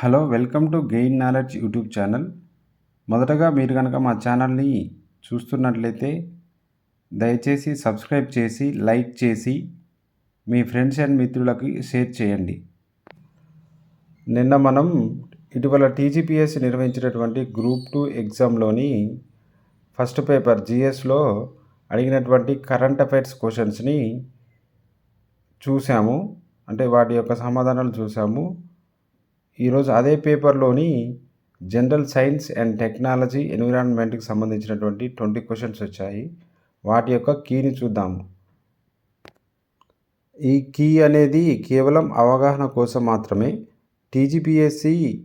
Hello welcome to gain knowledge YouTube channel. మొదటగా మీరు కనుక మా ఛానల్ని చూస్తున్నట్లయితే దయచేసి సబ్స్క్రైబ్ చేసి లైక్ చేసి మీ ఫ్రెండ్స్ అండ్ మిత్రులకి షేర్ చేయండి. నిన్న మనం ఇటీవల టీజీపీఎస్ నిర్వహించినటువంటి గ్రూప్ టూ ఎగ్జామ్లోని ఫస్ట్ పేపర్ జిఎస్లో అడిగినటువంటి కరెంట్ అఫైర్స్ క్వశ్చన్స్ని చూసాము. అంటే వాటి యొక్క సమాధానాలు చూసాము. ఈరోజు అదే పేపర్లోని జనరల్ సైన్స్ అండ్ టెక్నాలజీ ఎన్విరాన్మెంట్కి సంబంధించినటువంటి ట్వంటీ క్వశ్చన్స్ వచ్చాయి. వాటి యొక్క కీని చూద్దాము ఈ కీ అనేది కేవలం అవగాహన కోసం మాత్రమే టీజీపీఎస్సి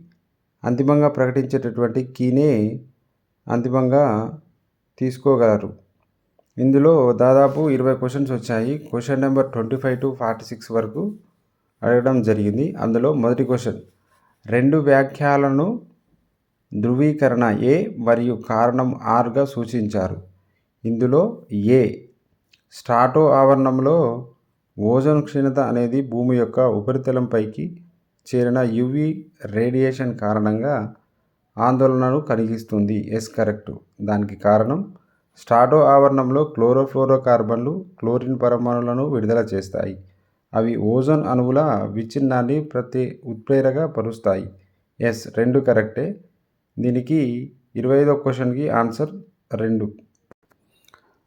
అంతిమంగా ప్రకటించేటటువంటి కీనే అంతిమంగా తీసుకోగలరు. ఇందులో దాదాపు ఇరవై క్వశ్చన్స్ వచ్చాయి. Question number twenty five to forty six వరకు అడగడం జరిగింది. అందులో మొదటి క్వశ్చన్ రెండు వ్యాఖ్యలను ధృవీకరణ ఏ మరియు కారణం ఆర్గా సూచించారు. ఇందులో ఏ? స్టాటో ఆవరణంలో ఓజోన్ క్షీణత అనేది భూమి యొక్క ఉపరితలంపైకి చేరిన యువి రేడియేషన్ కారణంగా ఆందోళనను కలిగిస్తుంది. Yes correct. దానికి కారణం స్టాటో ఆవరణంలో క్లోరోఫ్లోరోకార్బన్లు క్లోరిన్ పరమాణులను విడుదల చేస్తాయి. అవి ఓజోన్ అణువుల విచ్ఛిన్నాన్ని ప్రతి ఉత్ప్రేరగా పరుస్తాయి. ఎస్ రెండు కరెక్టే. దీనికి ఇరవై ఐదో క్వశ్చన్కి ఆన్సర్ రెండు.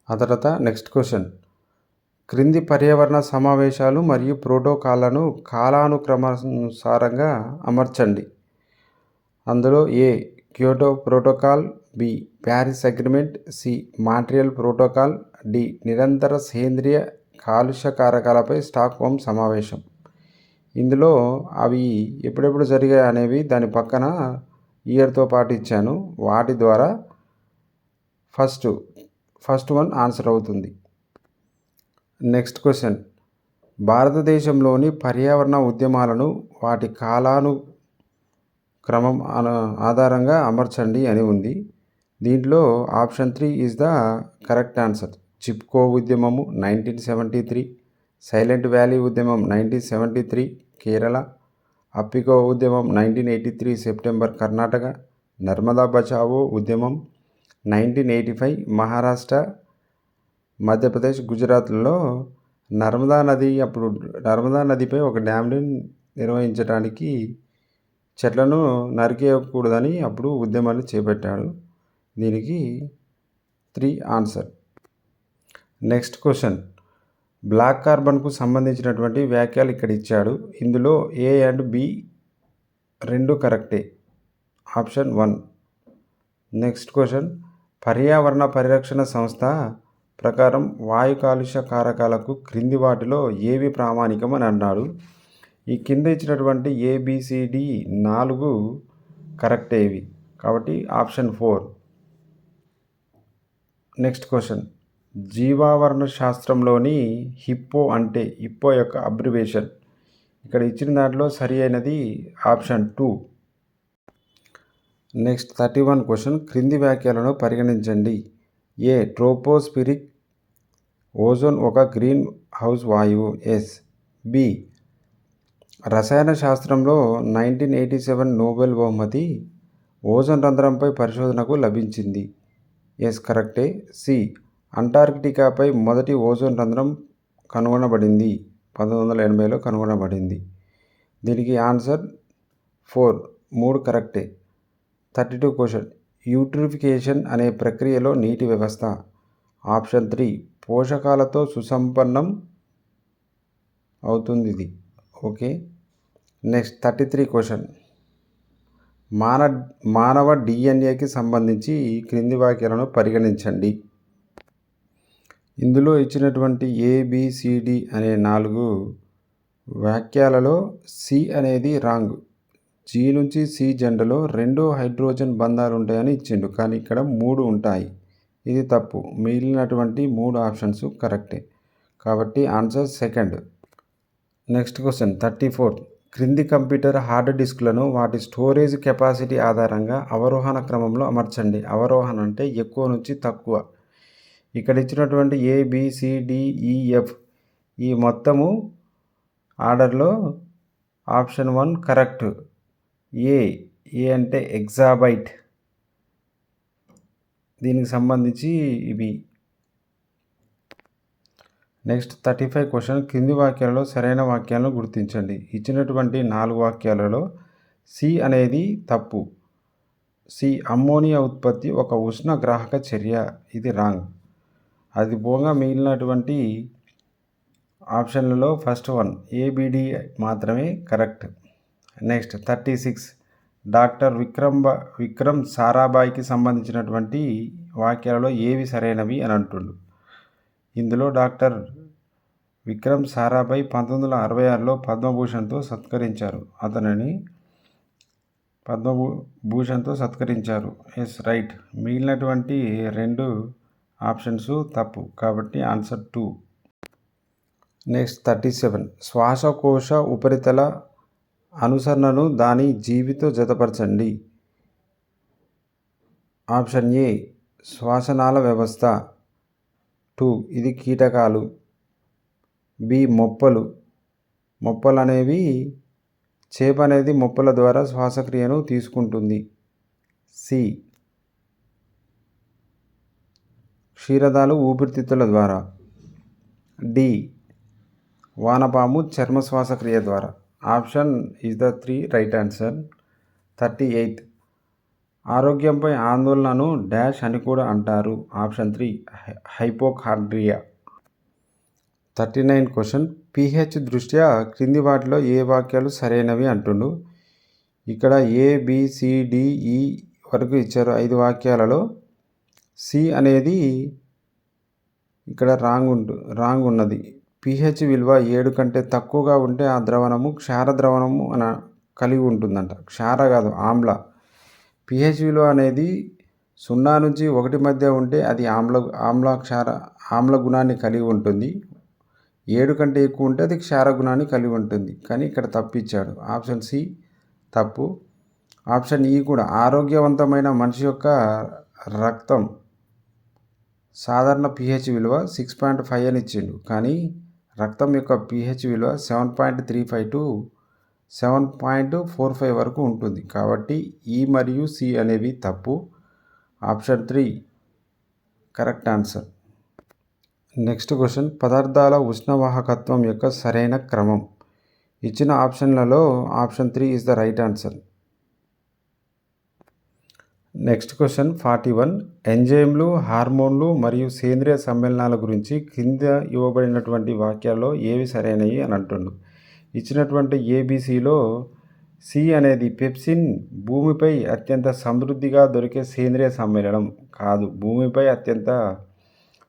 ఆ తర్వాత నెక్స్ట్ క్వశ్చన్. క్రింది పర్యావరణ సమావేశాలు మరియు ప్రోటోకాల్లను కాలానుక్రమానుసారంగా అమర్చండి. అందులో A Kyoto protocol B Paris agreement C Montreal protocol D నిరంతర సేంద్రియ కాలుష్య కారకాలపై స్టాక్ హోమ్ సమావేశం. ఇందులో అవి ఎప్పుడెప్పుడు జరిగాయి అనేవి దాని పక్కన ఇయర్తో పాటు ఇచ్చాను. వాటి ద్వారా ఫస్ట్ ఫస్ట్ వన్ ఆన్సర్ అవుతుంది. Next question. భారతదేశంలోని పర్యావరణ ఉద్యమాలను వాటి కాలాను క్రమం ఆధారంగా అమర్చండి అని ఉంది. దీంట్లో option three is the correct answer Chipko ఉద్యమము nineteen seventy three silent valley ఉద్యమం nineteen seventy three Kerala Appiko ఉద్యమం nineteen eighty three September Karnataka Narmada Bachao ఉద్యమం nineteen eighty five Maharashtra Madhya Pradesh గుజరాత్లో నర్మదా నది అప్పుడు నర్మదా నదిపై ఒక డ్యామ్ని నిర్వహించడానికి చెట్లను నరికేయకూడదని అప్పుడు ఉద్యమాన్ని చేపట్టాడు. దీనికి three answer. Next question. Black కార్బన్కు సంబంధించినటువంటి వ్యాఖ్యలు ఇక్కడ ఇచ్చాడు. ఇందులో ఏ అండ్ బి రెండు కరెక్టే. Option one. Next question. పర్యావరణ పరిరక్షణ సంస్థ ప్రకారం వాయు కాలుష్య కారకాలకు క్రింది వాటిలో ఏవి ప్రామాణికం అని అన్నాడు. ఈ కింద ఇచ్చినటువంటి ఏబిసిడి నాలుగు కరెక్టేవి కాబట్టి ఆప్షన్ ఫోర్. Next question. జీవావరణ శాస్త్రంలోని హిప్పో అంటే హిప్పో యొక్క అబ్రివేషన్. ఇక్కడ ఇచ్చిన దాంట్లో సరి అయినది option two. Next thirty one question క్రింది వ్యాఖ్యలను పరిగణించండి. ఏ ట్రోపోస్పిరిక్ ఓజోన్ ఒక గ్రీన్ హౌస్ వాయువు? ఎస్. బి రసాయన శాస్త్రంలో నైన్టీన్ ఎయిటీ సెవెన్ నోబెల్ బహుమతి ఓజోన్ రంధ్రంపై పరిశోధనకు లభించింది. ఎస్ కరెక్టే. సి అంటార్కిటికాపై మొదటి ఓజోన్ రంధ్రం కనుగొనబడింది. పంతొమ్మిది వందల ఎనభైలో కనుగొనబడింది. దీనికి ఆన్సర్ ఫోర్. మూడు కరెక్టే. Thirty two question. యూట్రిఫికేషన్ అనే ప్రక్రియలో నీటి వ్యవస్థ. Option three. పోషకాలతో సుసంపన్నం అవుతుంది ఇది okay. Next thirty three question. మాన మానవ డిఎన్ఏకి సంబంధించి ఈ క్రింది వాక్యాలను పరిగణించండి. ఇందులో ఇచ్చినటువంటి ఏబిసిడి అనే నాలుగు వాక్యాలలో సి అనేది రాంగ్. జీ నుంచి సి జెండలో రెండు హైడ్రోజన్ బంధాలు ఉంటాయని ఇచ్చిండు కానీ ఇక్కడ మూడు ఉంటాయి. ఇది తప్పు. మిగిలినటువంటి మూడు ఆప్షన్స్ కరెక్టే. కాబట్టి answer second. Next question thirty four. క్రింది కంప్యూటర్ హార్డ్ డిస్క్లను వాటి స్టోరేజ్ కెపాసిటీ ఆధారంగా అవరోహణ క్రమంలో అమర్చండి. అవరోహణ అంటే ఎక్కువ నుంచి తక్కువ. ఇక్కడ ఇచ్చినటువంటి ఏబిసిడిఈఎఫ్ e, ఈ మొత్తము ఆర్డర్లో option one correct. A A అంటే ఎగ్జాబైట్. దీనికి సంబంధించి ఇవి. Next thirty five question. కింది వాక్యాలలో సరైన వాక్యాలను గుర్తించండి. ఇచ్చినటువంటి నాలుగు వాక్యాలలో సి అనేది తప్పు. సి అమ్మోనియా ఉత్పత్తి ఒక ఉష్ణ గ్రాహక చర్య. ఇది రాంగ్. అది పోగా మిగిలినటువంటి ఆప్షన్లలో first one A B D మాత్రమే correct. Next thirty six doctor Vikram Vikram సారాభాయ్కి సంబంధించినటువంటి వాక్యాలలో ఏవి సరైనవి అని అంటుండు. ఇందులో డాక్టర్ విక్రమ్ సారాభాయ్ పంతొమ్మిది వందల అరవై ఆరులో పద్మభూషణ్తో సత్కరించారు. అతనిని పద్మభూ భూషణ్తో సత్కరించారు. ఎస్ రైట్ మిగిలినటువంటి రెండు ఆప్షన్స్ తప్పు. కాబట్టి answer two. Next thirty seven. శ్వాసకోశ ఉపరితల అనుసరణను దాని జీవితో జతపరచండి. ఆప్షన్ ఏ శ్వాసనాళ వ్యవస్థ. టూ ఇది కీటకాలు. బి మొప్పలు. మొప్పలు అనేవి చేప అనేది మొప్పల ద్వారా శ్వాసక్రియను తీసుకుంటుంది. సి క్షీరదాలు ఊపిరితిత్తుల ద్వారా. డి. వానపాము చర్మ శ్వాసక్రియ ద్వారా. Option is the three right answer. Thirty eighth ఆరోగ్యంపై ఆందోళనను డాష్ అని కూడా అంటారు. Option three hypochondria. Thirty nine question. PH దృష్ట్యా క్రింది వాటిలో ఏ వాక్యాలు సరైనవి అంటుండు? ఇక్కడ ఏ వరకు ఇచ్చారు. ఐదు వాక్యాలలో సి అనేది ఇక్కడ రాంగ్ ఉంటు రాంగ్ ఉన్నది. పిహెచ్ విలువ ఏడు కంటే తక్కువగా ఉంటే ఆ ద్రవణము క్షార ద్రవణము అన కలిగి ఉంటుందంట. క్షార కాదు ఆమ్ల. పిహెచ్ విలువ అనేది సున్నా నుంచి ఒకటి మధ్య ఉంటే అది ఆమ్ల ఆమ్ల క్షార ఆమ్ల గుణాన్ని కలిగి ఉంటుంది. ఏడు కంటే ఎక్కువ ఉంటే అది క్షార గుణాన్ని కలిగి ఉంటుంది. కానీ ఇక్కడ తప్పిచ్చాడు. ఆప్షన్ సి తప్పు. ఆప్షన్ ఈ కూడా. ఆరోగ్యవంతమైన మనిషి యొక్క రక్తం సాధారణ పిహెచ్ విలువ సిక్స్ పాయింట్ ఫైవ్ అని ఇచ్చిండు. కానీ రక్తం యొక్క పిహెచ్ విలువ seven point three five to seven point four five వరకు ఉంటుంది. కాబట్టి ఈ మరియు సి అనేవి తప్పు. Option three. Correct answer. Next question. పదార్థాల ఉష్ణవాహకత్వం యొక్క సరైన క్రమం. ఇచ్చిన ఆప్షన్లలో option three is the right answer. Next question forty one. ఎంజైమ్లు హార్మోన్లు మరియు సేంద్రియ సమ్మేళనాల గురించి కింద ఇవ్వబడినటువంటి వాక్యాల్లో ఏవి సరైనవి అని అంటుండు. ఇచ్చినటువంటి ఏబీసీలో సి అనేది పెప్సిన్ భూమిపై అత్యంత సమృద్ధిగా దొరికే సేంద్రియ సమ్మేళనం కాదు. భూమిపై అత్యంత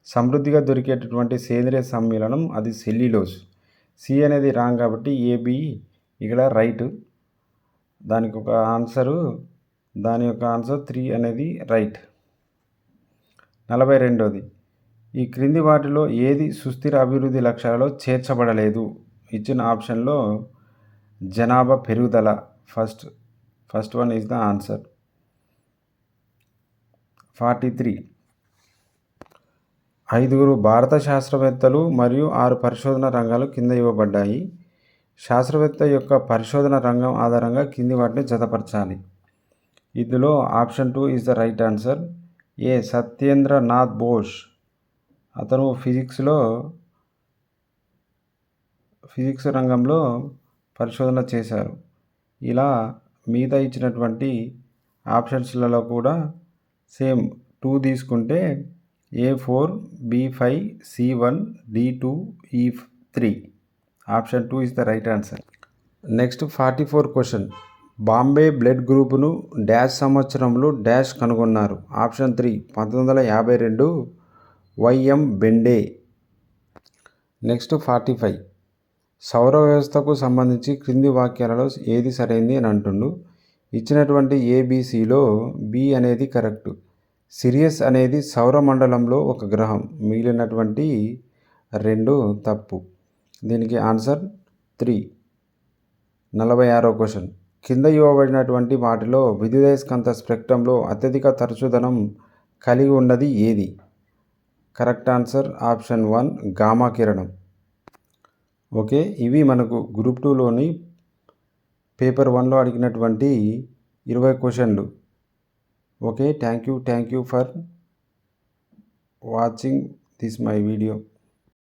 సమృద్ధిగా దొరికేటటువంటి సేంద్రియ సమ్మేళనం అది సెల్యులోస్ సి అనేది రాంగ్ కాబట్టి ఏబి ఇక్కడ రైట్. దానికి ఒక ఆన్సరు దాని యొక్క ఆన్సర్ త్రీ అనేది రైట్. నలభై రెండోది. ఈ క్రింది వాటిలో ఏది సుస్థిర అభివృద్ధి లక్ష్యాలలో చేర్చబడలేదు? ఇచ్చిన ఆప్షన్లో జనాభా పెరుగుదల first first one is the answer forty three. ఐదుగురు భారత శాస్త్రవేత్తలు మరియు ఆరు పరిశోధన రంగాలు కింద ఇవ్వబడ్డాయి. శాస్త్రవేత్త యొక్క పరిశోధన రంగం ఆధారంగా కింది వాటిని జతపరచాలి. ఇందులో option two is the right answer. A Satyendranath Bose. అతను ఫిజిక్స్లో ఫిజిక్స్ రంగంలో పరిశోధన చేశారు. ఇలా మిగతా ఇచ్చినటువంటి ఆప్షన్స్లలో కూడా సేమ్ టూ తీసుకుంటే A four B five C one D two E three. Option two is the right answer. Next forty four question. Bombay blood గ్రూపును dash సంవత్సరంలో డాష్ కనుగొన్నారు. ఆప్షన్ త్రీ పంతొమ్మిది వందల యాభై రెండు Y M Bhende. Next forty five. సౌర వ్యవస్థకు సంబంధించి క్రింది వాక్యాలలో ఏది సరైంది అని అంటుండు? ఇచ్చినటువంటి ఏబిసిలో బి అనేది కరెక్ట్. సిరియస్ అనేది సౌర మండలంలో ఒక గ్రహం. మిగిలినటువంటి రెండు తప్పు. దీనికి ఆన్సర్ త్రీ. నలభై ఆరో క్వశ్చన్. కింద ఇవ్వబడినటువంటి వాటిలో విద్యుదయస్కంత స్పెక్ట్రంలో అత్యధిక తరచుదనం కలిగి ఉన్నది ఏది? Correct answer option one gamma కిరణం. ఓకే ఇవి మనకు గ్రూప్ టూలోని పేపర్ వన్లో అడిగినటువంటి ఇరవై క్వశ్చన్లు. Okay thank you thank you for watching this my video.